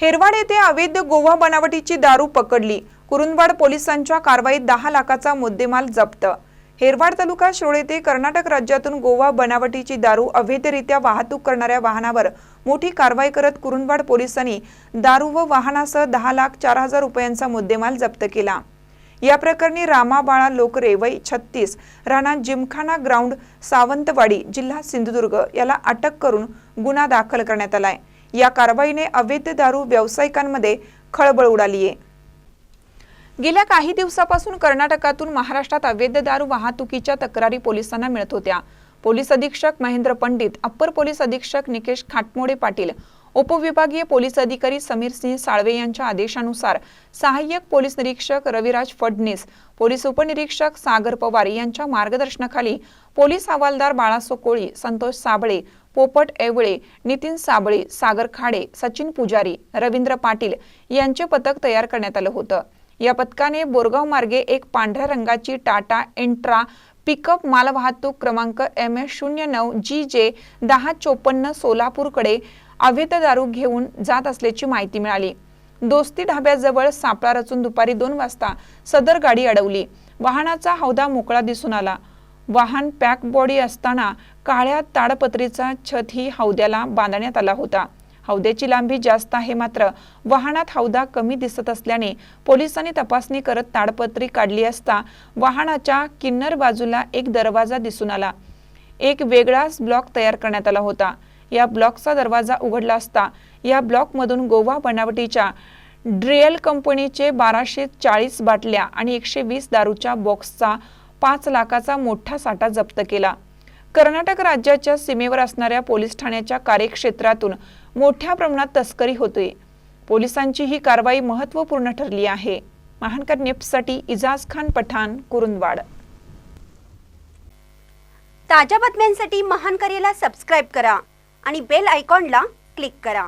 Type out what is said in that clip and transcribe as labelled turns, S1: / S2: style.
S1: हेरवाड येथे अवैध गोवा बनावटीची दारू पकडली. कुरुंदवाड पोलिसांच्या कारवाईत दहा लाखाचा मुद्देमाल जप्त. हेरवाड तालुका शिरोळ येथे कर्नाटक राज्यातून गोवा बनावटीची दारू अवैधरित्या वाहतूक करणाऱ्या वाहनावर मोठी कारवाई करत कुरुंदवाड पोलिसांनी दारू व वाहनासह दहा लाख चार हजार रुपयांचा मुद्देमाल जप्त केला. या प्रकरणी रामाबाळा लोकरे वय छत्तीस राणा जिमखाना ग्राउंड सावंतवाडी जिल्हा सिंधुदुर्ग याला अटक करून गुन्हा दाखल करण्यात आलाय. या कारवाईने अवैध दारू व्यावसायिकांमध्ये खळबळ उडाली आहे गेल्या काही दिवसापासून कर्नाटकातून महाराष्ट्रात अवैध दारू वाहतुकीच्या तक्रारी पोलिसांना मिळत होत्या. पोलीस अधीक्षक महेंद्र पंडित अप्पर पोलीस अधीक्षक निकेश खाटमोडे पाटील उपविभागीय पोलीस अधिकारी समीर सिंह साळवे यांच्या आदेशानुसार सहाय्यक पोलीस निरीक्षक रविराज फडणीस पोलीस उपनिरीक्षक सागर पवार यांच्या मार्गदर्शनाखाली पोलीस हवालदार बाळासो कोळी संतोष साबळे पोपट एवळे नितीन साबळे सागर खाडे सचिन पुजारी रवींद्र पाटील यांचे पथक तयार करण्यात आलं होतं. या पथकाने बोरगाव मार्गे एक पांढऱ्या रंगाची टाटा एंट्रा पिकअप मालवाहतूक क्रमांक एम एस शून्य नऊ जी जे दहा चोपन्न सोलापूरकडे अवैध दारू घेऊन जात असल्याची माहिती मिळाली. दोस्ती ढाब्याजवळ सापळा रचून दुपारी दोन वाजता सदर गाडी अडवली. वाहनाचा हौदा मोकळा दिसून आला. वाहन पॅक बॉडी असताना काळ्या ताडपत्रीचा छत ही हौद्याला बांधण्यात आला होता. हौद्याची लांबी जास्त आहे मात्र वाहनात हौदा कमी दिसत असल्याने पोलिसांनी तपासणी करत ताडपत्री काढली असता वाहनाच्या किन्नर बाजूला एक दरवाजा दिसून आला. एक वेगळाच ब्लॉक तयार करण्यात आला होता. या ब्लॉकचा दरवाजा उघडला असता या ब्लॉकमधून गोवा बनावटीच्या ड्रियल कंपनीचे बाराशे चाळीस बाटल्या आणि एकशे वीस दारूच्या बॉक्सचा पाच लाखाचा मोठा साठा जप्त केला. कर्नाटक राज्याच्या सीमेवर असणाऱ्या पोलीस ठाण्याच्या कार्यक्षेत्रातून मोठ्या प्रमाणात तस्करी होते पोलिसांची ही कारवाई महत्त्वपूर्ण ठरली आहे. महानकर नेप्ससाठी इजाज खान पठाण कुरुंदवाड.
S2: ताज्या बातम्यांसाठी महानकरेला सबस्क्राईब करा आणि बेल आयकॉनला क्लिक करा.